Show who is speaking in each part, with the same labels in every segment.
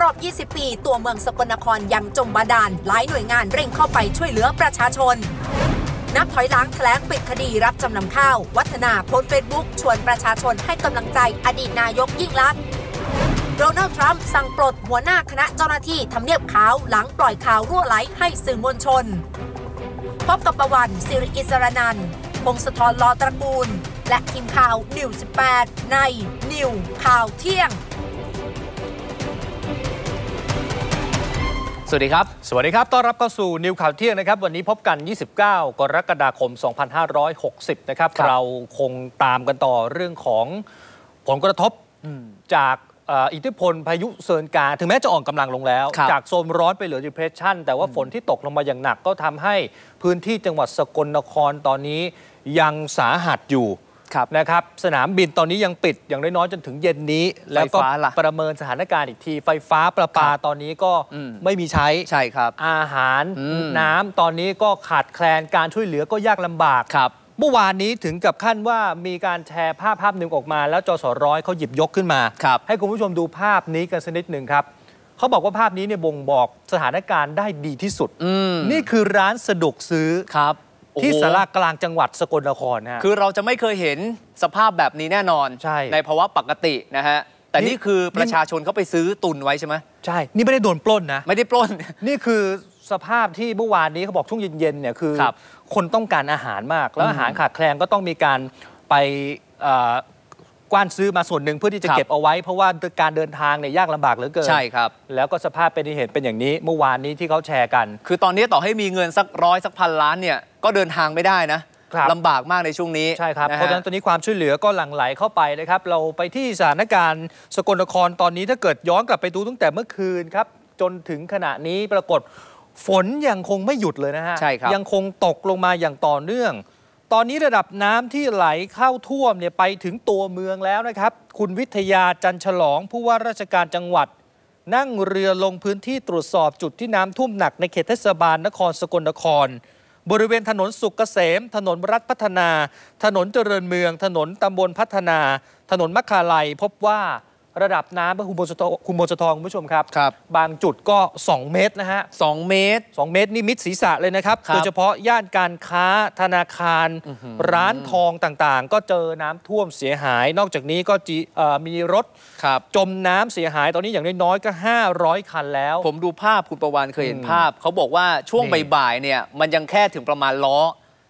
Speaker 1: รอบ 20 ปี ตัวเมืองสกลนครยังจมบาดาล หลายหน่วยงานเร่งเข้าไปช่วยเหลือประชาชน นับถอยหลังแถลงปิดคดีรับจำนำข้าว วัฒนาโพสเฟซบุ๊กชวนประชาชนให้กำลังใจอดีตนายกยิ่งลักษณ์โดนัลด์ทรัมป์สั่งปลดหัวหน้าคณะเจ้าหน้าที่ทำเนียบขาวหลังปล่อยข่าวรั่วไหลให้สื่อมวลชน พบกับประวันสิริอิสรนันท์พงศธรลอตระกูล และทีมข่าวนิว18 ในนิวข่าวเที่ยง
Speaker 2: สวัสดีครับ
Speaker 3: สวัสดีครับ ต้อนรับเข้าสู่นิวข่าวเที่ยงนะครับ วันนี้พบกัน 29 กรกฎาคม 2560 นะครับ
Speaker 2: ครับ
Speaker 3: เราคงตามกันต่อเรื่องของผลกระทบจากเอ่ออิทธิพลพายุเซินกา ถึงแม้จะอ่อนกำลังลงแล้ว
Speaker 2: ครับ
Speaker 3: จากโซนร้อนไปเหลือ depression แต่ว่าฝนที่ตกลงมาอย่างหนักก็ทำให้พื้นที่จังหวัดสกลนครตอนนี้ยังสาหัสอยู่
Speaker 2: ครับ
Speaker 3: นะครับสนามบินตอนนี้ยังปิดอย่างน้อยๆจนถึงเย็นนี้ แล้วก็
Speaker 2: ไฟฟ้าล่ะ
Speaker 3: ประเมินสถานการณ์อีกที ไฟฟ้าประปา
Speaker 2: ครับ
Speaker 3: ตอนนี้ก็
Speaker 2: อืม
Speaker 3: ไม่มีใช้
Speaker 2: ใช่ครับ
Speaker 3: อาหาร
Speaker 2: อืม
Speaker 3: น้ำตอนนี้ก็ขาดแคลนการช่วยเหลือก็ยากลำบาก
Speaker 2: ครับ
Speaker 3: เมื่อวานนี้ถึงกับขั้นว่ามีการแชร์ภาพภาพหนึ่งออกมา แล้วจสร้อยเขาหยิบยกขึ้นมา
Speaker 2: ครับ
Speaker 3: ให้คุณผู้ชมดูภาพนี้กันสักนิดหนึ่งครับเขาบอกว่าภาพนี้เนี่ยบ่งบอกสถานการณ์ได้ดีที่สุด
Speaker 2: อืม
Speaker 3: นี่คือร้านสะดวกซื้อ
Speaker 2: ครับ
Speaker 3: ที่
Speaker 2: โอ้โห
Speaker 3: สารากลางจังหวัดสกลนครนะฮะ
Speaker 2: คือเราจะไม่เคยเห็นสภาพแบบนี้แน่นอน
Speaker 3: ใช่
Speaker 2: ภาวะปกตินะฮะแต่
Speaker 3: นี่
Speaker 2: นี่คือประชาชนเขาไปซื้อตุนไว้ใช่ไหม
Speaker 3: ใช่ นี่ไม่ได้โดนปล้นนะ
Speaker 2: ไม่ได้ปล้น
Speaker 3: นี่คือสภาพที่เมื่อวานนี้เขาบอกช่วงเย็นๆเนี่ยคือ
Speaker 2: ครับ
Speaker 3: คนต้องการอาหารมาก แล้ว
Speaker 2: อืม
Speaker 3: อาหารขาดแคลนก็ต้องมีการไปเอ่อ กว้านซื้อมาส่วนหนึ่งเพื่อที่จะ
Speaker 2: ครับ
Speaker 3: เก็บเอาไว้ เพราะว่าการเดินทางเนี่ยยากลำบากเหลือเกิน
Speaker 2: ใช่ครับ
Speaker 3: แล้วก็สภาพเป็นที่เห็นเป็นอย่างนี้ เมื่อวานนี้ที่เขาแชร์กัน
Speaker 2: คือตอนนี้ต่อให้มีเงินสักร้อยสักพันล้านเนี่ยก็เดินทางไม่ได้นะครับลำบากมากในช่วงนี้
Speaker 3: ใช่ครับ
Speaker 2: นะ
Speaker 3: เพราะฉะนั้นตอนนี้ความช่วยเหลือก็หลั่งไหลเข้าไปนะครับ เราไปที่สถานการณ์สกลนครตอนนี้ถ้าเกิดย้อนกลับไปดูตั้งแต่เมื่อคืนครับจนถึงขณะนี้ปรากฏฝนยังคงไม่หยุดเลยนะฮะ
Speaker 2: ใช่ครับ
Speaker 3: ยังคงตกลงมาอย่างต่อเนื่อง ตอนนี้ระดับน้ำที่ไหลเข้าท่วมเนี่ยไปถึงตัวเมืองแล้วนะครับ คุณวิทยาจันฉลองผู้ว่าราชการจังหวัด นั่งเรือลงพื้นที่ตรวจสอบจุดที่น้ำท่วมหนักในเขตเทศบาลนครสกลนคร บริเวณถนนสุกเกษม ถนนรัฐพัฒนา ถนนเจริญเมือง ถนนตำบลพัฒนา ถนนมัคคาลัยพบว่า ระดับน้ำพระคุณโมจทคุณโมจทองคุณผู้ชมครับ
Speaker 2: ครับ
Speaker 3: บางจุดก็ 2 เมตรนะฮะ
Speaker 2: สองเมตร
Speaker 3: 2 เมตรนี่มิดศีรษะเลยนะครับ
Speaker 2: ครับ
Speaker 3: โดยเฉพาะย่านการค้าธนาคารร้านทองต่างๆ ก็เจอน้ำท่วมเสียหาย นอกจากนี้ก็จีเอ่อมีรถ
Speaker 2: ครับ
Speaker 3: จมน้ำเสียหายตอนนี้อย่างน้อยๆก็ 500 คันแล้ว
Speaker 2: ผมดูภาพคุณประวันเคยเห็น
Speaker 3: อืม
Speaker 2: ภาพ เขาบอกว่าช่วง
Speaker 3: นี่
Speaker 2: บ่ายๆเนี่ยมันยังแค่ถึงประมาณล้อ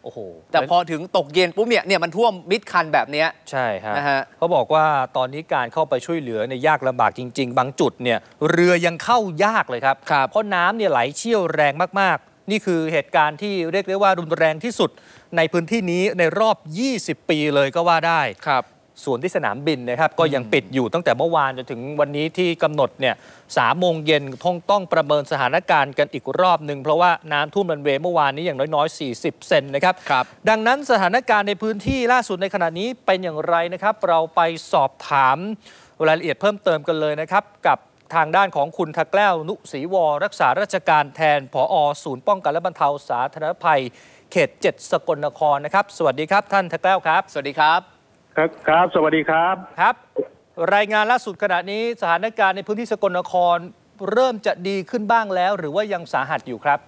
Speaker 3: โอ้โห
Speaker 2: แต่พอถึงตกเย็นปุ๊บเนี่ยเนี่ยมันท่วมมิดคันแบบเนี้ย
Speaker 3: ใช่ฮะ
Speaker 2: นะฮะ
Speaker 3: เขาบอกว่าตอนนี้การเข้าไปช่วยเหลือเนี่ยยากลำบากจริง ๆ บางจุดเนี่ยเรือยังเข้ายากเลยครับ
Speaker 2: ครับ
Speaker 3: เพราะน้ำเนี่ยไหลเชี่ยวแรงมากๆ นี่คือเหตุการณ์ที่เรียกได้ว่ารุนแรงที่สุดในพื้นที่นี้ในรอบ 20 ปีเลยก็ว่าได้
Speaker 2: ครับ
Speaker 3: ส่วนที่สนามบินนะครับก็ยังปิดอยู่ตั้งแต่เมื่อวานจนถึงวันนี้ที่กำหนดเนี่ยสามโมงเย็นต้องต้องประเมินสถานการณ์กันอีกรอบหนึ่งเพราะว่าน้ำท่วมรันเวย์เมื่อวานนี้อย่างน้อยๆ 40 เซนนะครับ
Speaker 2: ครับ
Speaker 3: ดังนั้นสถานการณ์ในพื้นที่ล่าสุดในขณะนี้เป็นอย่างไรนะครับ เราไปสอบถามรายละเอียดเพิ่มเติมกันเลยนะครับ กับทางด้านของคุณทักแก้วนุศรีวรรักษาราชการแทนผอศูนย์ป้องกันและบรรเทาสาธารณภัย เขต 7 สกลนครนะครับ สวัสดีครับท่านทักแก้วครับ
Speaker 2: สวัสดีครับ
Speaker 4: ครับครับ สวัสดีครับ
Speaker 3: ครับ รายงานล่าสุดขณะนี้สถานการณ์ในพื้นที่สกลนครเริ่มจะดีขึ้นบ้างแล้ว หรือว่ายังสาหัสอยู่ครับ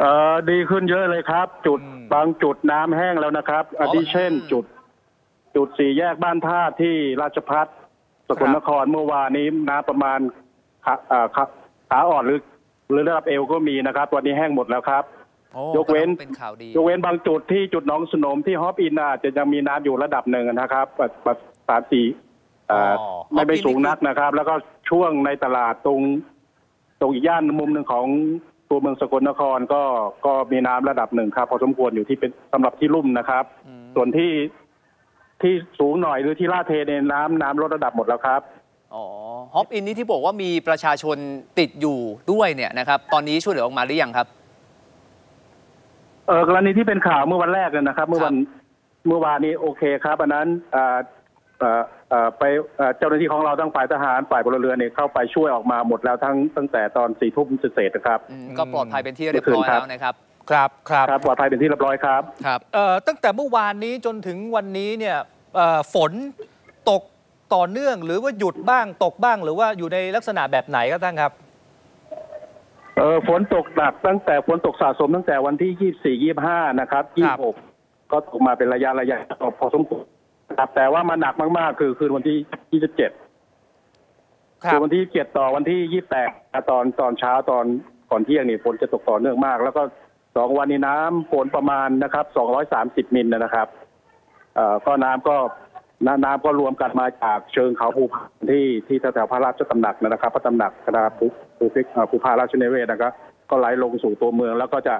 Speaker 4: เอ่อดีขึ้นเยอะเลยครับ จุด
Speaker 3: อืม
Speaker 4: บางจุดน้ำแห้งแล้วนะครับอาทิเช่น จุด จุดสี่แยกบ้านท่าที่ราชพัฒสกลนครเมื่อวานนี้น้ำประมาณขาเอ่อขาขาอ่อนหรือหรือระดับเอวก็มีนะครับ วันนี้แห้งหมดแล้วครับ
Speaker 2: โอ้
Speaker 4: ยกเว้น
Speaker 2: เป็นข่าวดี
Speaker 4: ยกเว้นบางจุดที่จุดหนองสนมที่ฮอปอินอาจจะยังมีน้ำอยู่ระดับหนึ่งนะครับแบบแบบสามสี่เอ่ออ
Speaker 3: อ
Speaker 4: ไม่ไป
Speaker 2: ฮอปอิน
Speaker 4: สูง
Speaker 2: นี่คือ
Speaker 4: นักนะครับ แล้วก็ช่วงในตลาดตรง ตรงอีกย่านมุมหนึ่งของตัวเมืองสกลนครก็ก็มีน้ำระดับหนึ่งครับ พอสมควรอยู่ที่เป็นสำหรับที่ลุ่มนะครับ ส่วนที่ที่สูงหน่อยหรือที่ลาดเทเนี่ยน้ำน้ำลดระดับหมดแล้วครับ
Speaker 2: อ๋อฮอปอินนี่ที่บอกว่ามีประชาชนติดอยู่ด้วยเนี่ยนะครับ ตอนนี้ช่วยเหลือออกมาหรือยังครับ
Speaker 4: เออกรณีที่เป็นข่าวเมื่อวันแรกเนี่ยนะครับ เมื่อวันเมื่อวานนี้โอเคครับอันนั้นอ่าเอ่อเอ่อไปเอ่อเจ้าหน้าที่ของเราทั้งฝ่ายทหารฝ่ายพลเรือนเนี่ยเข้าไปช่วยออกมาหมดแล้วทั้งตั้งแต่ตอนสี่ทุ่มเศษๆนะครับ
Speaker 2: อืมก็ปลอดภัยเป็นที่เรียบร้อย
Speaker 4: เมื่อคืนครับ
Speaker 2: แล้วนะครับ
Speaker 3: ครับครับ
Speaker 4: ครับปลอดภัยเป็นที่เรียบร้อยครับ
Speaker 2: ครับ
Speaker 3: เอ่อตั้งแต่เมื่อวานนี้จนถึงวันนี้เนี่ยเอ่อฝนตกต่อเนื่องหรือว่าหยุดบ้างตกบ้างหรือว่าอยู่ในลักษณะแบบไหนครับท่านครับ
Speaker 4: เออฝนตกหนักตั้งแต่ฝนตกสะสมตั้งแต่วันที่ยี่สี่ยี่ห้านะครับยี่หกก็ตกมาเป็นระยะระยะพอสมควรนะครับแต่ว่ามันหนักมากๆ คือคืนวันที่ยี่สิบเจ็ด
Speaker 3: ครั
Speaker 4: คื
Speaker 3: บ
Speaker 4: อวันที่เจ็ดต่อวันที่ยี่แปดตอนตอนเช้าตอนก่อนเที่ยงนี่ฝนจะตกต่อเนื่องมาก แล้วก็สองวันนี้น้ำฝนประมาณนะครับสองร้อยสามสิบมิลนะครับ เอ่อก็น้ำก็น้ำ น้ำก็รวมกันมาจากเชิงเขาภูพานที่ที่แถวๆพระราชตำหนักนะครับ พระตำหนักคณะภูภูพิกเอ่อภูพาราชเนเวศนะครับ ก็ไหลลงสู่ตัวเมือง แล้วก็จะ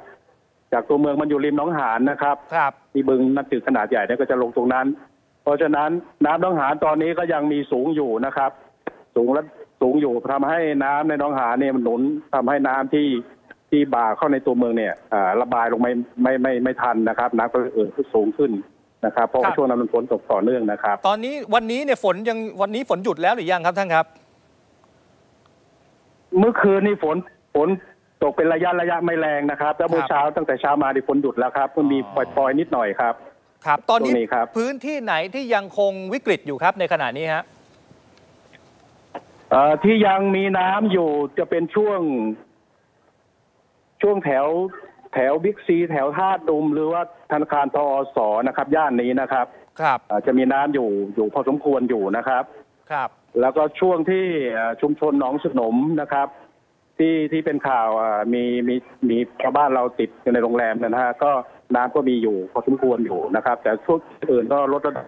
Speaker 4: จากตัวเมืองมันอยู่ริมหน้องหานนะครับ
Speaker 3: ครับ
Speaker 4: ที่บึงน้ำจืดขนาดใหญ่เนี่ยก็จะลงตรงนั้น เพราะฉะนั้นน้ำหน้องหานตอนนี้ก็ยังมีสูงอยู่นะครับ สูงและสูงอยู่ทำให้น้ำในหน้องหานเนี่ยมันหนุนทำให้น้ำที่ที่บ่าเข้าในตัวเมืองเนี่ยอ่าระบายลงไม่ไม่ไม่ไม่ทันนะครับ น้ำก็เลยเอ่อขึ้นสูงขึ้น นะครับเพราะ
Speaker 3: ครั
Speaker 4: ว่า
Speaker 3: บ
Speaker 4: ช่วงนั้นมันฝนตกต่อเนื่องนะครับ
Speaker 3: ตอนนี้วันนี้เนี่ยฝนยังวันนี้ฝนหยุดแล้วหรือยังครับท่านครับ
Speaker 4: เมื่อคืนนี่ฝนฝนตกเป็นระยะระยะไม่แรงนะครับ แล้วเมื่อ
Speaker 3: ครับ
Speaker 4: เช้าตั้งแต่เช้ามาดิฝนหยุดแล้วครับมันมีปล่อยๆนิดหน่อยครับ
Speaker 3: ครับ ตอนนี้
Speaker 4: ตรงนี้ครับ
Speaker 3: พื้นที่ไหนที่ยังคงวิกฤตอยู่ครับในขณะนี้ฮะ
Speaker 4: เอ่อที่ยังมีน้ำอยู่จะเป็นช่วง ช่วงแถว แถวบิ๊กซีแถวท่าดุมหรือว่าธนาคารทอสนะครับ ย่านนี้นะครับ
Speaker 3: ครับ
Speaker 4: เอ่อจะมีน้ำอยู่อยู่พอสมควรอยู่นะครับ
Speaker 3: ครับ
Speaker 4: แล้วก็ช่วงที่เอ่อชุมชนหนองสนมนะครับ ที่ที่เป็นข่าวอ่ามีมีมีชาวบ้านเราติดอยู่ในโรงแรมนะฮะก็น้ำก็มีอยู่พอสมควรอยู่นะครับ แต่ช่วงอื่นก็ลดระดับ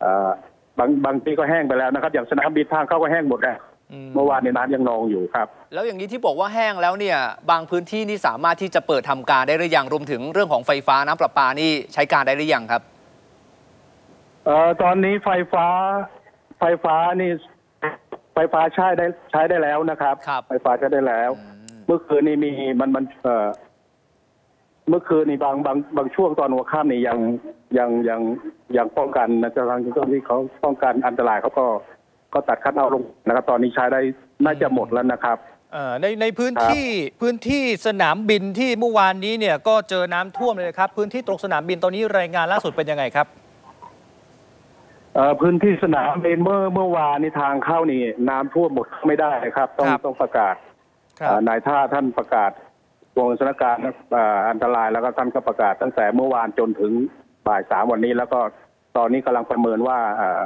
Speaker 4: เอ่อบางบางที่ก็แห้งไปแล้วนะครับ อย่างสนามบินทางเข้าก็แห้งหมดแล้ว
Speaker 3: อืม
Speaker 4: เมื่อวานในน้ำยังนองอยู่ครับ
Speaker 2: แล้วอย่างนี้ที่บอกว่าแห้งแล้วเนี่ย บางพื้นที่นี่สามารถที่จะเปิดทำการได้หรือยังรวมถึงเรื่องของไฟฟ้าน้ำประปานี่ใช้การได้หรือยังครับ
Speaker 4: เอ่อตอนนี้ไฟฟ้า ไฟฟ้านี่ ไฟฟ้าใช้ได้ใช้ได้แล้วนะครับ
Speaker 2: ครับ
Speaker 4: ไฟฟ้าใช้ได้แล้ว เมื่อคืนนี้มีมันมันเอ่อเมื่อคืนนี้บางบางบางช่วงตอนหัวค่ำนี่ยังยังยังยังป้องกันนะทางเจ้าหน้าที่เขาป้องกันอันตรายเขาก็ ก็ตัดคัดเอาท์ลงนะครับตอนนี้ใช้ได้น่าจะหมดแล้วนะครับ
Speaker 3: เอ่อในในพื้นที่พื้นที่สนามบินที่เมื่อวานนี้เนี่ยก็เจอน้ำท่วมเลยนะครับ พื้นที่ตรงสนามบินตอนนี้รายงานล่าสุดเป็นยังไงครับ
Speaker 4: เอ่อพื้นที่สนามบินเมื่อเมื่อวานนี้ทางเข้านี่ น้ำท่วมหมดไม่ได้นะครับ ต้อง
Speaker 3: ครับ
Speaker 4: ต้องประกาศ
Speaker 3: ครับ
Speaker 4: อ่านายท่าท่านประกาศวงสถานการณ์อ่าอันตรายแล้วก็ท่านก็ประกาศตั้งแต่เมื่อวานจนถึงบ่ายสามวันนี้ แล้วก็ตอนนี้กำลังประเมินว่าอ่า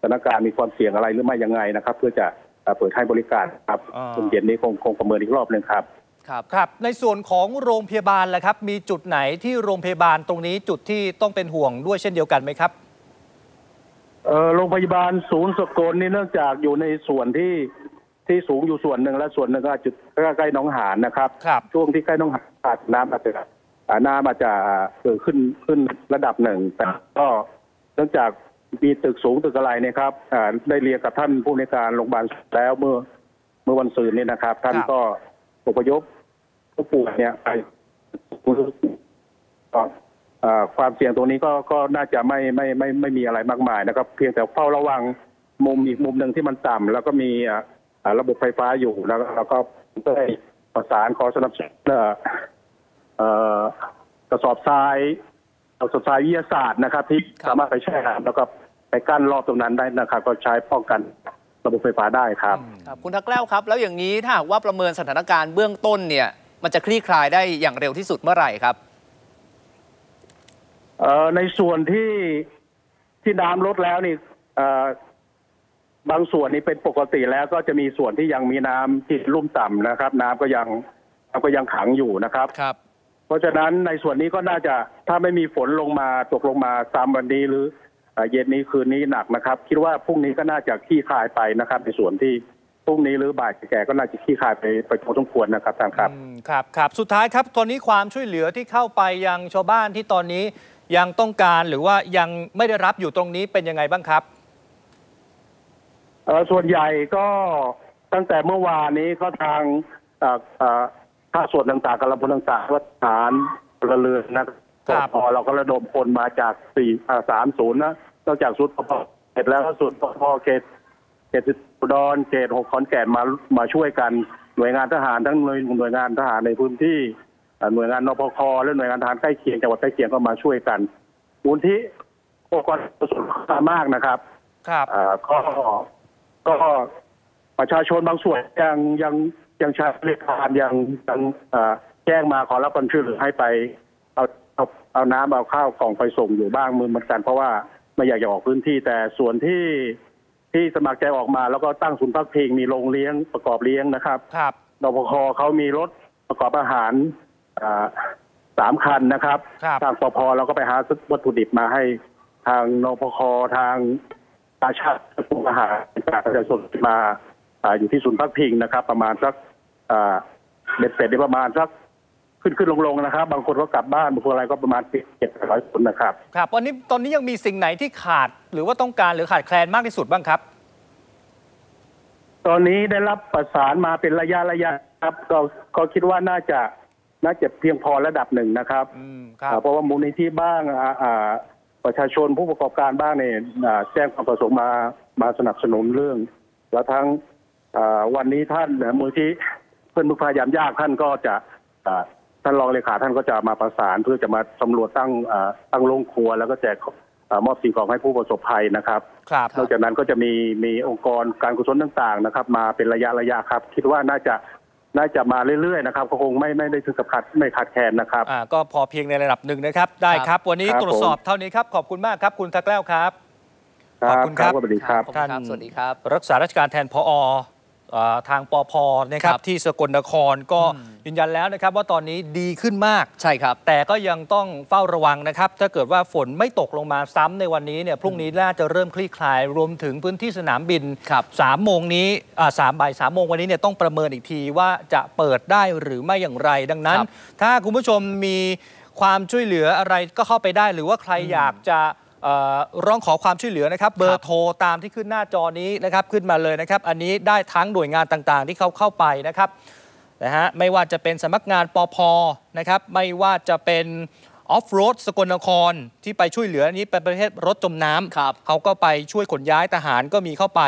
Speaker 4: สถานการณ์มีความเสี่ยงอะไรหรือไม่ยังไงนะครับ เพื่อจะอ่าเปิดให้บริการครับ
Speaker 3: อ่า
Speaker 4: ช่วงเย็นนี้คงคงประเมินอีกรอบหนึ่งครับ
Speaker 2: ครับ
Speaker 3: ครับ ในส่วนของโรงพยาบาลล่ะครับ มีจุดไหนที่โรงพยาบาลตรงนี้จุดที่ต้องเป็นห่วงด้วยเช่นเดียวกันไหมครับ
Speaker 4: เอ่อโรงพยาบาลศูนย์สกลนี่เนื่องจากอยู่ในส่วนที่ที่สูงอยู่ส่วนหนึ่งและส่วนหนึ่งก็จุดใกล้ๆหนองหานนะครับ
Speaker 3: ครับ
Speaker 4: ช่วงที่ใกล้หนองหานน้ำอาจจะอ่าน้ำอาจจะเกิดขึ้นขึ้นระดับหนึ่งแต่ก็เนื่องจาก มีตึกสูงตึกอะไรเนี่ยครับอ่าได้เรียนกับท่านผู้ในวยการโรงพยาบาลแล้วเมื่อ เมื่อวันศุกร์นี้นะครับ ท่าน
Speaker 3: ครับ
Speaker 4: ก็อพยพผู้ป่วยเนี่ยไปก็อ่าความเสี่ยงตรงนี้ก็ก็น่าจะไม่ไม่ไม่ไม่มีอะไรมากมายนะครับ เพียงแต่เฝ้าระวังมุมอีกมุมหนึ่งที่มันต่ำแล้วก็มีอ่าอ่าระบบไฟฟ้าอยู่แล้วก็แล้วก็ได้ประสานขอสนับสนุนเอ่อเอ่อกระสอบทราย กระสอบทรายวิทยาศาสตร์นะครับ ที่
Speaker 2: ครับ
Speaker 4: สามารถไปแช่น้ำแล้วก็ไปกั้นรอบตรงนั้นได้นะครับ ก็ใช้ป้องกันระบบไฟฟ้าได้ครับ
Speaker 2: ครับ คุณทักแก้วครับ แล้วอย่างนี้ถ้าหากว่าประเมินสถานการณ์เบื้องต้นเนี่ย มันจะคลี่คลายได้อย่างเร็วที่สุดเมื่อไหร่ครับ
Speaker 4: เอ่อในส่วนที่ที่น้ำลดแล้วนี่เอ่อบางส่วนนี่เป็นปกติแล้วก็จะมีส่วนที่ยังมีน้ำที่ลุ่มต่ำนะครับ น้ำก็ยังน้ำก็ยังขังอยู่นะครับ
Speaker 2: ครับ
Speaker 4: เพราะฉะนั้นในส่วนนี้ก็น่าจะถ้าไม่มีฝนลงมาตกลงมาตามวันนี้หรือเอ่อเย็นนี้คืนนี้หนักนะครับ คิดว่าพรุ่งนี้ก็น่าจะคลี่คลายไปนะครับ ในส่วนที่พรุ่งนี้หรือบ่ายแก่ก็น่าจะคลี่คลายไปไปพอสมควรนะครับท่านครับ
Speaker 3: อืมครับครับสุดท้ายครับตอนนี้ความช่วยเหลือที่เข้าไปยังชาวบ้านที่ตอนนี้ยังต้องการหรือว่ายังไม่ได้รับอยู่ตรงนี้เป็นยังไงบ้างครับ
Speaker 4: เอ่อส่วนใหญ่ก็ตั้งแต่เมื่อวานนี้ก็ทาง เอ่อเอ่อภาคส่วนต่างๆกำลังพลต่างๆวัฒฐานพลเรือนนะครับ พอเราก็ระดมคนมาจากสี่สามศูนย์นะนอกจากสุดพอเสร็จแล้วก็สุดพอเขตเขตอุดรเขตหกขอนแก่นมามาช่วยกัน หน่วยงานทหารทั้งหน่วยหน่วยงานทหารในพื้นที่เอ่อหน่วยงานนพคและหน่วยงานทหารใกล้เคียงจังหวัดใกล้เคียงก็มาช่วยกันมูลที่องค์กรส่วนสามากนะครับ
Speaker 3: ครับ
Speaker 4: อ่าก็ก็ประชาชนบางส่วนยังยัง ยังใช้บริการยังยังอ่าแจ้งมาขอรับความช่วยเหลือให้ไป เอาเอาเอาน้ำเอาข้าวกล่องไปส่งอยู่บ้างมือเหมือนกันเพราะว่าไม่อยากจะออกพื้นที่ แต่ส่วนที่ที่สมัครใจออกมาแล้วก็ตั้งศูนย์พักพิงมีโรงเลี้ยงประกอบเลี้ยงนะครับ
Speaker 3: ครับ
Speaker 4: นปคเขามีรถประกอบอาหารอ่าสามคันนะครับ
Speaker 3: ครับ
Speaker 4: ทางปพเราก็ไปหาวัตถุดิบมาให้ทางนปคทางตาชาติปรุงอาหารจากประชาชนมาอาอยู่ที่ศูนย์พักพิงนะครับ ประมาณสักอ่า เบ็ดเสร็จได้ประมาณสักขึ้นขึ้นลงลงนะครับ บางคนก็กลับบ้านบางคนอะไรก็ประมาณเจ็ดร้อยคนนะครับ
Speaker 3: ครับวันนี้ตอนนี้ยังมีสิ่งไหนที่ขาดหรือว่าต้องการหรือขาดแคลนมากที่สุดบ้างครับ
Speaker 4: ตอนนี้ได้รับประสานมาเป็นระยะระยะครับก็ก็คิดว่าน่าจะน่าจะเพียงพอระดับหนึ่งนะครับ
Speaker 3: อืมครับ
Speaker 4: อ่าเพราะว่ามูลนิธิบ้างอ่าอ่าประชาชนผู้ประกอบการบ้างเนี่ยอ่าแจ้งความประสงค์มามาสนับสนุนเรื่อง แล้วทั้งอ่าวันนี้ท่านเอ่อมูลนิธิ เพื่อนผู้พยายามยากท่านก็จะอ่าท่านรองเลขาท่านก็จะมาประสานเพื่อจะมาสำรวจตั้งอ่าตั้งโรงครัว แล้วก็แจกอ่ามอบสิ่งของให้ผู้ประสบภัยนะครับ
Speaker 3: ครับ
Speaker 4: นอกจากนั้นก็จะมีมีองค์กรการกุศลต่างๆนะครับ มาเป็นระยะระยะครับ คิดว่าน่าจะน่าจะมาเรื่อยๆนะครับก็คงไม่ไม่ได้ถึงกับขาดไม่ขาดแคลนนะครับ
Speaker 3: อ่าก็พอเพียงในระดับหนึ่งนะครับ ได้ครับ วันนี้
Speaker 4: ครับ
Speaker 3: ตรวจสอบเท่านี้ครับ ขอบคุณมากครับ คุณทักแล้วครับ
Speaker 4: ครับ
Speaker 3: ขอบคุณครับ
Speaker 4: สวัสดีครับ
Speaker 2: ขอบคุณครับ
Speaker 3: ท่าน
Speaker 2: สวัสดีครับ
Speaker 3: รักษาราชการแทนพออ่า ทางปพนะครับ
Speaker 2: ครับ
Speaker 3: ที่สกลนครก็ยืนยันแล้วนะครับ ว่าตอนนี้ดีขึ้นมาก
Speaker 2: ใช่ครับ
Speaker 3: แต่ก็ยังต้องเฝ้าระวังนะครับ ถ้าเกิดว่าฝนไม่ตกลงมาซ้ำในวันนี้เนี่ยพรุ่งนี้น่าจะเริ่มคลี่คลาย รวมถึงพื้นที่สนามบิน
Speaker 2: ครับ
Speaker 3: สามโมงนี้อ่าสามบ่ายสามโมงวันนี้เนี่ยต้องประเมินอีกทีว่าจะเปิดได้หรือไม่อย่างไรดังนั้น
Speaker 2: ครับ
Speaker 3: ถ้าคุณผู้ชมมีความช่วยเหลืออะไรก็เข้าไปได้ หรือว่าใครอยากจะเอ่อ ร้องขอความช่วยเหลือนะครับ เบอร์โทรตามที่ขึ้นหน้าจอนี้นะครับขึ้นมาเลยนะครับ อันนี้ได้ทั้งหน่วยงานต่างๆ ที่เขาเข้าไปนะครับนะฮะไม่ว่าจะเป็นสำนักงานปอพนะครับไม่ว่าจะเป็นออฟโรดสกลนครที่ไปช่วยเหลืออันนี้เป็นประเภทรถจมน้ำ
Speaker 2: ครับ
Speaker 3: เขาก็ไปช่วยขนย้ายทหารก็มีเข้าไป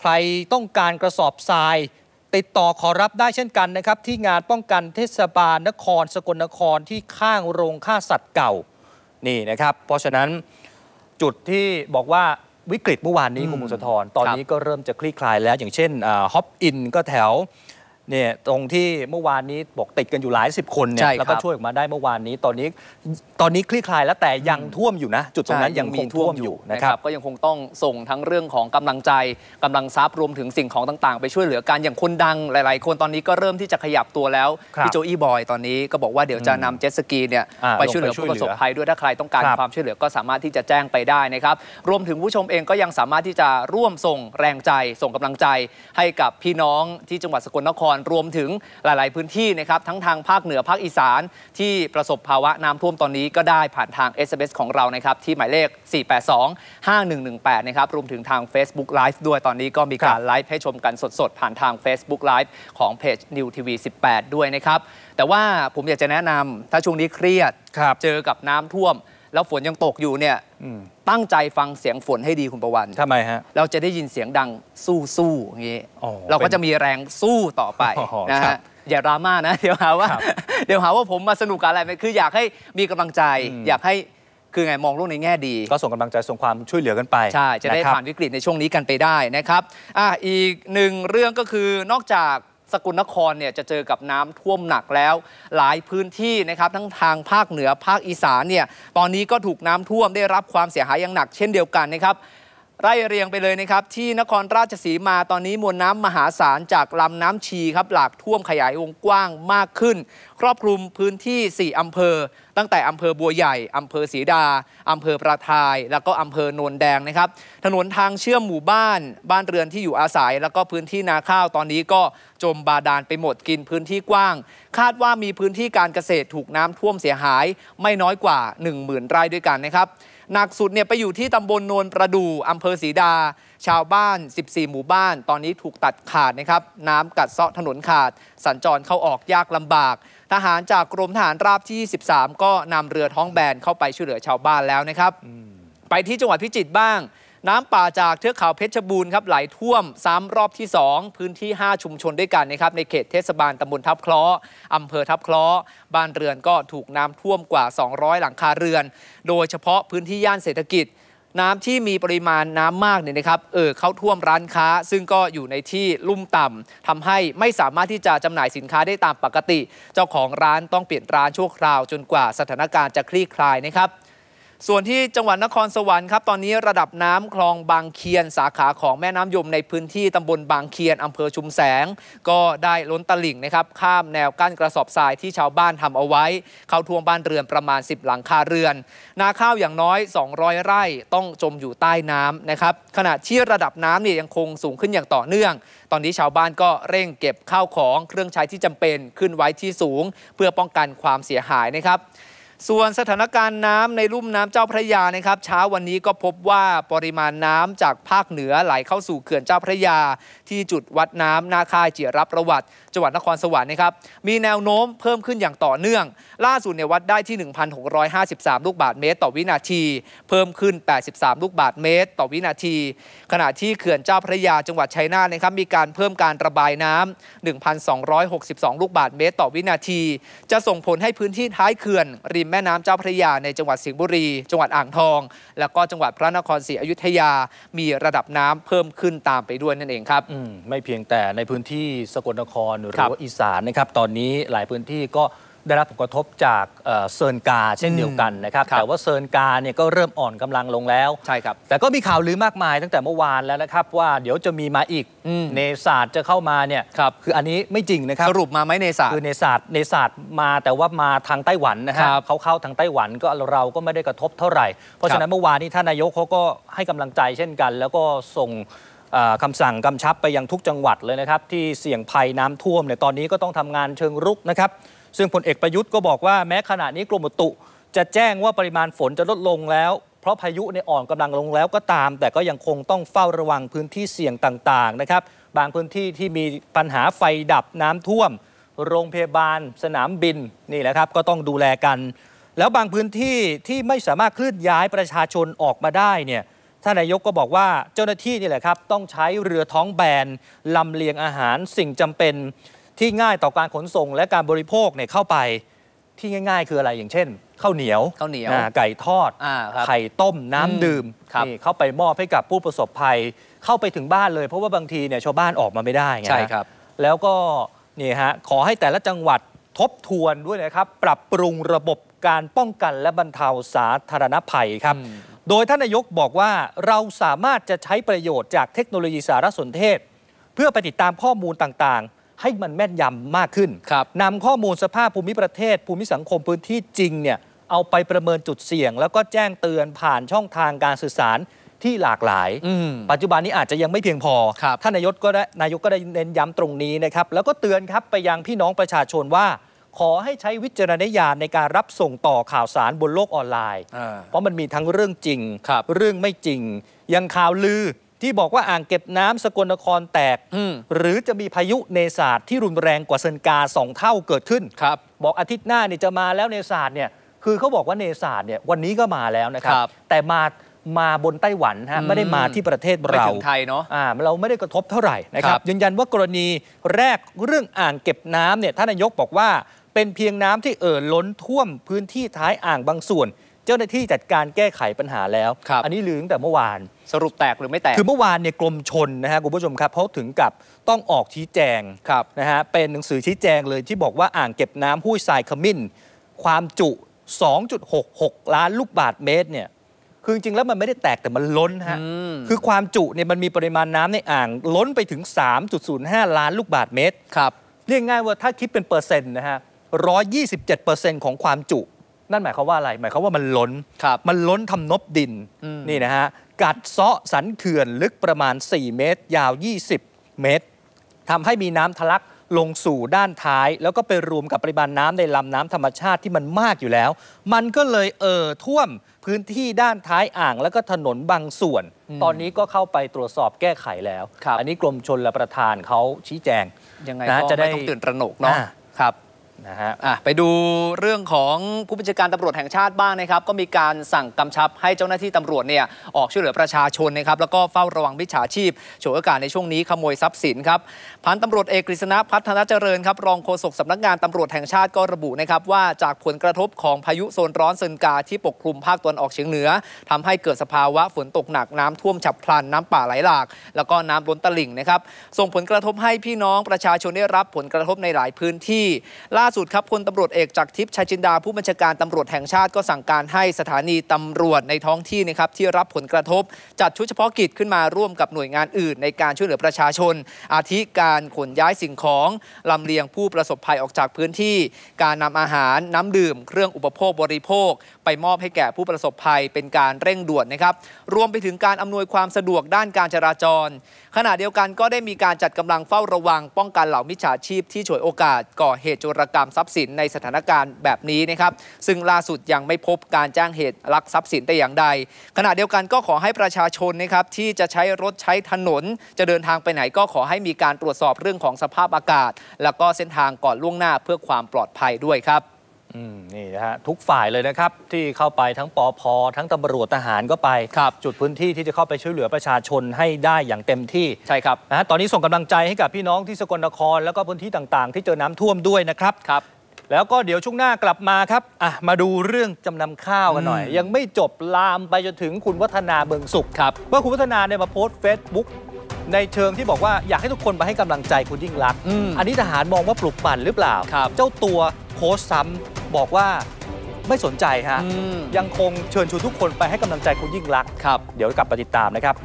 Speaker 3: ใครต้องการกระสอบทรายติดต่อขอรับได้เช่นกันนะครับ ที่งานป้องกันเทศบาลนคร สกลนครที่ข้างโรงฆ่าสัตว์เก่านี่นะครับ เพราะฉะนั้น จุดที่บอกว่าวิกฤตเมื่อวานนี้
Speaker 2: อืม
Speaker 3: คุณมุสธรตอน
Speaker 2: ครับ
Speaker 3: นี้ก็เริ่มจะคลี่คลายแล้ว อย่างเช่นฮอปอินก็แถว เนี่ยตรงที่เมื่อวานนี้บอกติดกันอยู่หลายสิบคนเนี่
Speaker 2: ใช่
Speaker 3: ย
Speaker 2: ครับ
Speaker 3: แล้วก็ช่วยออกมาได้เมื่อวานนี้ตอนนี้ ตอนนี้คลี่คลายแล้วแต่ยังท่วมอยู่นะ จุดตรงนั้น
Speaker 2: ใช่
Speaker 3: ยังคงท่วมอยู่นะครับ
Speaker 2: ก็ยังคงต้องส่งทั้งเรื่องของกำลังใจกำลังทรัพย์รวมถึงสิ่งของต่างๆ ไปช่วยเหลือกันอย่างคนดังหลายๆ คนตอนนี้ก็เริ่มที่จะขยับตัวแล้ว
Speaker 3: ครับ
Speaker 2: พี่โจอี้บอยตอนนี้ก็บอกว่าเดี๋ยวจะนำเจ็ตสกีเนี่ย
Speaker 3: อ่า
Speaker 2: ไปช่วยเหลือ
Speaker 3: ลงไปช่วย
Speaker 2: ผู้ประสบ
Speaker 3: เหลือ
Speaker 2: ภัยด้วยถ้าใครต้องการ
Speaker 3: ครับ
Speaker 2: ความช่วยเหลือก็สามารถที่จะแจ้งไปได้นะครับรวมถึงผู้ชมเองก็ยังสามารถที่จะร่วมส่งแรงใจ ส่งกำลังใจให้กับพี่น้องที่จังหวัดสกลนครรวมถึงหลาย ๆ พื้นที่นะครับทั้งทางภาคเหนือภาคอีสาน ที่ประสบภาวะน้ำท่วมตอนนี้ก็ได้ผ่านทาง SMS ของเรานะครับที่หมายเลข 482-5118 นะครับรวมถึงทาง Facebook Live ด้วยตอนนี้ก็มีการไลฟ์ให้ชมกันสด ๆ ผ่านทาง Facebook Live ของเพจ New TV 18 ด้วยนะครับแต่ว่าผมอยากจะแนะนำถ้าช่วงนี้เครียด
Speaker 3: ครับ
Speaker 2: เจอกับน้ำท่วม แล้วฝนยังตกอยู่เนี่ย
Speaker 3: อืม
Speaker 2: ตั้งใจฟังเสียงฝนให้ดีคุณประวัน
Speaker 3: ทำไมฮะ
Speaker 2: เราจะได้ยินเสียงดังสู้สู้ๆอย่างนี้
Speaker 3: อ๋อ
Speaker 2: เราก็
Speaker 3: เป็น
Speaker 2: จะมีแรงสู้ต่อไป
Speaker 3: อ๋อ
Speaker 2: นะครับฮะอย่าดราม่านะ เดี๋ยวหาว่า
Speaker 3: ครับ
Speaker 2: เดี๋ยวหาว่าผมมาสนุกกับอะไรไหมคืออยากให้มีกำลังใจ
Speaker 3: อืม
Speaker 2: อยากให้คือไงมองโลกในแง่ดี
Speaker 3: ก็ส่งกำลังใจส่งความช่วยเหลือกันไป
Speaker 2: ใช่จะได้
Speaker 3: นะครับ
Speaker 2: ผ่านวิกฤตในช่วงนี้กันไปได้นะครับอะอีกหนึ่งเรื่องก็คือนอกจาก สกลนครเนี่ยจะเจอกับน้ำท่วมหนักแล้ว หลายพื้นที่นะครับทั้งทางภาคเหนือภาคอีสานเนี่ยตอนนี้ก็ถูกน้ำท่วมได้รับความเสียหายอย่างหนักเช่นเดียวกันนะครับ ไล่เรียงไปเลยนะครับ ที่นครราชสีมาตอนนี้มวลน้ำมหาศาลจากลำน้ำชีครับ หลากท่วมขยายวงกว้างมากขึ้น ครอบคลุมพื้นที่ 4 อำเภอ ตั้งแต่อำเภอบัวใหญ่อำเภอศรีดาอำเภอประทาย แล้วก็อำเภอโนนแดงนะครับ ถนนทางเชื่อมหมู่บ้าน บ้านเรือนที่อยู่อาศัย แล้วก็พื้นที่นาข้าวตอนนี้ก็จมบาดาลไปหมดกินพื้นที่กว้าง คาดว่ามีพื้นที่การเกษตรถูกน้ำท่วมเสียหาย ไม่น้อยกว่า 10,000 ไร่ด้วยกันนะครับ หนักสุดเนี่ยไปอยู่ที่ตำบลโนนประดูอำเภอศรีดา ชาวบ้าน 14 หมู่บ้าน ตอนนี้ถูกตัดขาดนะครับ น้ำกัดเซาะถนนขาด สัญจรเข้าออกยากลำบาก ทหารจากกรมทหารราบที่ 13 ก็นำเรือท้องแบนเข้าไปช่วยเหลือชาวบ้านแล้วนะครับ ไปที่จังหวัดพิจิตรบ้าง น้ำป่าจากเทือกเขาเพชรบูรณ์ครับไหลท่วมซ้ำรอบที่ 2 พื้นที่ 5 ชุมชนด้วยกันนะครับในเขตเทศบาลตำบลทับคราะห์อำเภอทับคราะห์บ้านเรือนก็ถูกน้ำท่วมกว่า 200 หลังคาเรือน โดยเฉพาะพื้นที่ย่านเศรษฐกิจ น้ำที่มีปริมาณน้ำมากเนี่ยนะครับเออเข้าท่วมร้านค้า ซึ่งก็อยู่ในที่ลุ่มต่ำทำให้ไม่สามารถที่จะจำหน่ายสินค้าได้ตามปกติ เจ้าของร้านต้องเปลี่ยนร้านชั่วคราวจนกว่าสถานการณ์จะคลี่คลายนะครับ ส่วนที่จังหวัดนครสวรรค์ครับตอนนี้ระดับน้ำคลองบางเคียน สาขาของแม่น้ำยมในพื้นที่ตำบลบางเคียนอำเภอชุมแสง ก็ได้ล้นตลิ่งนะครับข้ามแนวกั้นกระสอบทรายที่ชาวบ้านทำเอาไว้ เข้าท่วมบ้านเรือนประมาณ 10 หลังคาเรือน นาข้าวอย่างน้อย 200 ไร่ต้องจมอยู่ใต้น้ำนะครับขณะที่ระดับน้ำเนี่ยยังคงสูงขึ้นอย่างต่อเนื่อง ตอนนี้ชาวบ้านก็เร่งเก็บข้าวของเครื่องใช้ที่จำเป็นขึ้นไว้ที่สูง เพื่อป้องกันความเสียหายนะครับ ส่วนสถานการณ์น้ำในลุ่มน้ำเจ้าพระยานะครับเช้าวันนี้ก็พบว่าปริมาณน้ำจากภาคเหนือไหลเข้าสู่เขื่อนเจ้าพระยา ที่จุดวัดน้ำนาค่ายเจียรับประวัติ จังหวัดนครสวรรค์นะครับมีแนวโน้มเพิ่มขึ้นอย่างต่อเนื่อง ล่าสุดเนี่ยวัดได้ที่ 1,653 ลูกบาศก์เมตร ต่อวินาที เพิ่มขึ้น 83 ลูกบาศก์เมตร ต่อวินาที ขณะที่เขื่อนเจ้าพระยา จังหวัดชัยนาทนะครับมีการเพิ่มการระบายน้ำ1,262 ลูกบาศก์เมตร ต่อวินาที จะส่งผลให้พื้นที่ท้ายเขื่อนริมแม่น้ำเจ้าพระยาในจังหวัดสิงห์บุรี จังหวัดอ่างทอง แล้วก็จังหวัดพระนครศรีอยุธยา มีระดับน้ำเพิ่มขึ้นตามไปด้วยนั่นเองครับ
Speaker 3: อืมไม่เพียงแต่ในพื้นที่สกลนครหรื
Speaker 2: ครั
Speaker 3: อบว่าอีสานนะครับตอนนี้หลายพื้นที่ก็ ได้รับผลกระทบจากเอ่อเซิร์นกาเช่นเดียวกันนะครับ
Speaker 2: ครับ
Speaker 3: แต่ว่าเซิร์นกาเนี่ยก็เริ่มอ่อนกำลังลงแล้ว
Speaker 2: ใช่ครับ
Speaker 3: แต่ก็มีข่าวลือมากมายตั้งแต่เมื่อวานแล้วนะครับว่าเดี๋ยวจะมีมาอีก
Speaker 2: อืม
Speaker 3: เนศาสตร์จะเข้ามาเนี่ย
Speaker 2: ครับ
Speaker 3: คืออันนี้ไม่จริงนะครับ
Speaker 2: สรุปมาไหมในศาสต
Speaker 3: คือ
Speaker 2: ร์
Speaker 3: เนศาสตร์เนศาสตร์มาแต่ว่ามาทางไต้หวันนะฮะ
Speaker 2: ครับ
Speaker 3: เขาเข้าทางไต้หวันก็เราก็ไม่ได้กระทบเท่าไหร่ เพราะฉะนั้นเมื่อวานนี้ท่านนายกเขาก็ให้กำลังใจเช่นกัน แล้วก็ส่งเอ่อคำสั่งกำชับไปยังทุกจังหวัดเลยนะครับ ที่เสี่ยงภัยน้ำท่วมเนี่ยตอนนี้ก็ต้องทำงานเชิงรุกนะครับซึ่งพลเอกประยุทธ์ก็บอกว่าแม้ขณะนี้กรมอุตุ จะแจ้งว่าปริมาณฝนจะลดลงแล้ว เพราะพายุในอ่อนกำลังลงแล้วก็ตาม แต่ก็ยังคงต้องเฝ้าระวังพื้นที่เสี่ยงต่างๆนะครับบางพื้นที่ที่มีปัญหาไฟดับน้ำท่วม โรงพยาบาล สนามบินนี่แหละครับก็ต้องดูแลกัน แล้วบางพื้นที่ที่ไม่สามารถเคลื่อนย้ายประชาชนออกมาได้เนี่ยท่านนายกก็บอกว่าเจ้าหน้าที่นี่แหละครับ ต้องใช้เรือท้องแบนลำเลียงอาหารสิ่งจำเป็น ที่ง่ายต่อการขนส่งและการบริโภคเนี่ยเข้าไปที่ง่าย ๆ คืออะไรอย่างเช่นข้าวเหนียว
Speaker 2: ข้าวเหนียว
Speaker 3: อ่ไก่ทอด
Speaker 2: อ่าครับ
Speaker 3: ไข่ต้มน้ำ
Speaker 2: อืม
Speaker 3: ดื่ม
Speaker 2: ครับ
Speaker 3: นี่เข้าไปมอบให้กับผู้ประสบภัย เข้าไปถึงบ้านเลย เพราะว่าบางทีเนี่ยชาวบ้านออกมาไม่ได้ไงฮะ
Speaker 2: ใช่ครับ
Speaker 3: แล้วก็นี่ฮะขอให้แต่ละจังหวัดทบทวนด้วยนะครับ ปรับปรุงระบบการป้องกันและบรรเทาสาธารณภัยครับ
Speaker 2: อืม
Speaker 3: โดยท่านนายกบอกว่าเราสามารถจะใช้ประโยชน์จากเทคโนโลยีสารสนเทศ เพื่อไปติดตามข้อมูลต่างๆ ให้มันแม่นยำมากขึ้น
Speaker 2: ครับ
Speaker 3: นำข้อมูลสภาพภูมิประเทศ ภูมิสังคมพื้นที่จริงเนี่ยเอาไปประเมินจุดเสี่ยง แล้วก็แจ้งเตือนผ่านช่องทางการสื่อสารที่หลากหลาย
Speaker 2: อืม
Speaker 3: ปัจจุบันนี้อาจจะยังไม่เพียงพอ
Speaker 2: ครับ
Speaker 3: ท่านนายกก็ได้นายกก็ได้เน้นย้ำตรงนี้นะครับ แล้วก็เตือนครับไปยังพี่น้องประชาชนว่า ขอให้ใช้วิจารณญาณในการรับส่งต่อข่าวสารบนโลกออนไลน์
Speaker 2: อ่า
Speaker 3: เพราะมันมีทั้งเรื่องจริง
Speaker 2: ครับ
Speaker 3: เรื่องไม่จริง ยังข่าวลือ ที่บอกว่าอ่างเก็บน้ำสกลนครแตก
Speaker 2: อืม
Speaker 3: หรือจะมีพายุเนศาสตร์ที่รุนแรงกว่าเซินกาสองเท่าเกิดขึ้น
Speaker 2: ครับ
Speaker 3: บอกอาทิตย์หน้าเนี่ยจะมาแล้วเนศาสตร์เนี่ยคือเขาบอกว่าเนศาสตร์เนี่ยวันนี้ก็มาแล้วนะครับ
Speaker 2: ครับ
Speaker 3: แต่มามาบนไต้หวันฮะ
Speaker 2: อืม
Speaker 3: ไม่ได้มาที่ประเทศ
Speaker 2: ไม่
Speaker 3: เรา
Speaker 2: ถึงไทยเนาะ
Speaker 3: อ่าเราไม่ได้กระทบเท่าไหร่นะค
Speaker 2: ค
Speaker 3: รั
Speaker 2: รับบ
Speaker 3: ยืนยันว่ากรณีแรกเรื่องอ่างเก็บน้ำเนี่ยท่านนายกบอกว่า เป็นเพียงน้ำที่เอ่อล้นท่วมพื้นที่ท้ายอ่างบางส่วน เจ้าหน้าที่จัดการแก้ไขปัญหาแล้ว
Speaker 2: ครับ
Speaker 3: อันนี้ลือตั้งแต่เมื่อวาน
Speaker 2: สรุปแตกหรือไม่แตก
Speaker 3: คือเมื่อวานเนี่ยกรมชนนะฮะคุณผู้ชมครับเขาถึงกับต้องออกชี้แจง
Speaker 2: ครับ
Speaker 3: นะฮะเป็นหนังสือชี้แจงเลยที่บอกว่าอ่างเก็บน้ำห้วยทรายขมิ้น ความจุ 2.66 ล้านลูกบาทเมตรเนี่ยคือจริงๆแล้วมันไม่ได้แตกแต่มันล้นฮะ
Speaker 2: อืม
Speaker 3: คือความจุเนี่ยมันมีปริมาณน้ำในอ่างล้นไปถึง 3.05 ล้านลูกบาทเมตร
Speaker 2: ครับ
Speaker 3: เรียกง่ายว่าถ้าคิดเป็นเปอร์เซ็นต์นะฮะ127เปอร์เซ็นต์ของความจุ นั่นหมายความว่าอะไร หมายความว่ามันล้น
Speaker 2: ครับ
Speaker 3: มันล้นทำนบดิน
Speaker 2: อืม
Speaker 3: นี่นะฮะ กัดเซาะสันเขื่อนลึกประมาณ 4 เมตร ยาว 20 เมตรทำให้มีน้ำทะลักลงสู่ด้านท้าย แล้วก็ไปรวมกับปริมาณน้ำในลำน้ำธรรมชาติที่มันมากอยู่แล้ว มันก็เลยเอ่อท่วมพื้นที่ด้านท้ายอ่าง แล้วก็ถนนบางส่วน ตอนนี้ก็เข้าไปตรวจสอบแก้ไขแล้ว
Speaker 2: ครับ
Speaker 3: อันนี้กรมชนและประทานเขาชี้แจง
Speaker 2: ยังไง
Speaker 3: นะ
Speaker 2: ก็
Speaker 3: จะได้
Speaker 2: ไม่ต้องตื่นตระหนกเนาะ
Speaker 3: อ่า
Speaker 2: ครับ
Speaker 3: นะฮะ
Speaker 2: อะไปดูเรื่องของผู้บัญชาการตำรวจแห่งชาติบ้างนะครับ ก็มีการสั่งกำชับให้เจ้าหน้าที่ตำรวจเนี่ยออกช่วยเหลือประชาชนนะครับ แล้วก็เฝ้าระวังมิจฉาชีพโฉวยโอกาสในช่วงนี้ขโมยทรัพย์สินครับพันตำรวจเอกกฤษณะพัฒนาเจริญครับรองโฆษกสำนักงานตำรวจแห่งชาติก็ระบุนะครับว่าจากผลกระทบของพายุโซนร้อนเซินกาที่ปกคลุมภาคตะวันออกเฉียงเหนือทำให้เกิดสภาวะฝนตกหนักน้ำท่วมฉับพลันน้ำป่าไหลหลาก แล้วก็น้ำล้นตลิ่งนะครับส่งผลกระทบให้พี่น้องประชาชนได้รับผลกระทบในหลายพื้นที่ล่าสุดครับพลตำรวจเอกจากทิพย์ชัยจินดาผู้บัญชาการตำรวจแห่งชาติก็สั่งการให้สถานีตำรวจในท้องที่นะครับที่รับผลกระทบ จัดชุดเฉพาะกิจขึ้นมาร่วมกับหน่วยงานอื่น ในการช่วยเหลือประชาชน อาทิการขนย้ายสิ่งของลำเลียงผู้ประสบภัยออกจากพื้นที่ การนำอาหารน้ำดื่ม เครื่องอุปโภคบริโภค ไปมอบให้แก่ผู้ประสบภัยเป็นการเร่งด่วนนะครับรวมไปถึงการอำนวยความสะดวกด้านการจราจร ขณะเดียวกันก็ได้มีการจัดกำลังเฝ้าระวัง ป้องกันเหล่ามิจฉาชีพที่ฉวยโอกาสก่อเหตุโจรกรรมทรัพย์สินในสถานการณ์แบบนี้นะครับ ซึ่งล่าสุดยังไม่พบการแจ้งเหตุลักทรัพย์สินแต่อย่างใด ขณะเดียวกันก็ขอให้ประชาชนนะครับที่จะใช้รถใช้ถนน จะเดินทางไปไหนก็ขอให้มีการตรวจสอบเรื่องของสภาพอากาศ แล้วก็เส้นทางก่อนล่วงหน้าเพื่อความปลอดภัยด้วยครับ
Speaker 3: นี่นะฮะทุกฝ่ายเลยนะครับ ที่เข้าไปทั้งปอพทั้งตำรวจทหารก็ไป
Speaker 2: ครับ
Speaker 3: จุดพื้นที่ที่จะเข้าไปช่วยเหลือประชาชนให้ได้อย่างเต็มที่
Speaker 2: ใช่ครับ
Speaker 3: นะฮะตอนนี้ส่งกำลังใจให้กับพี่น้องที่สกลนคร แล้วก็พื้นที่ต่างๆ ที่เจอน้ำท่วมด้วยนะครับ
Speaker 2: ครับ
Speaker 3: แล้วก็เดี๋ยวช่วงหน้ากลับมาครับอะมาดูเรื่องจำนำข้าวกันหน่อย
Speaker 2: อืม
Speaker 3: ยังไม่จบลามไปจนถึงคุณวัฒนาเมืองสุข
Speaker 2: ครับ
Speaker 3: เมื่อคุณวัฒนาเนี่ยมาโพสต์เฟซบุ๊กในเชิงที่บอกว่าอยากให้ทุกคนไปให้กำลังใจคุณยิ่งรักษณ์
Speaker 2: อืม
Speaker 3: อันนี้ทหารมองว่าปลุกปั่นหรือเปล่า
Speaker 2: ครับ
Speaker 3: เจ้าตัวโพสต์ซ้ำ บอกว่าไม่สนใจฮะ
Speaker 2: อืม
Speaker 3: ยังคงเชิญชวนทุกคนไปให้กำลังใจคุณยิ่งรักษณ์
Speaker 2: ครับ
Speaker 3: เดี๋ยวกลับมาติดตามนะครับ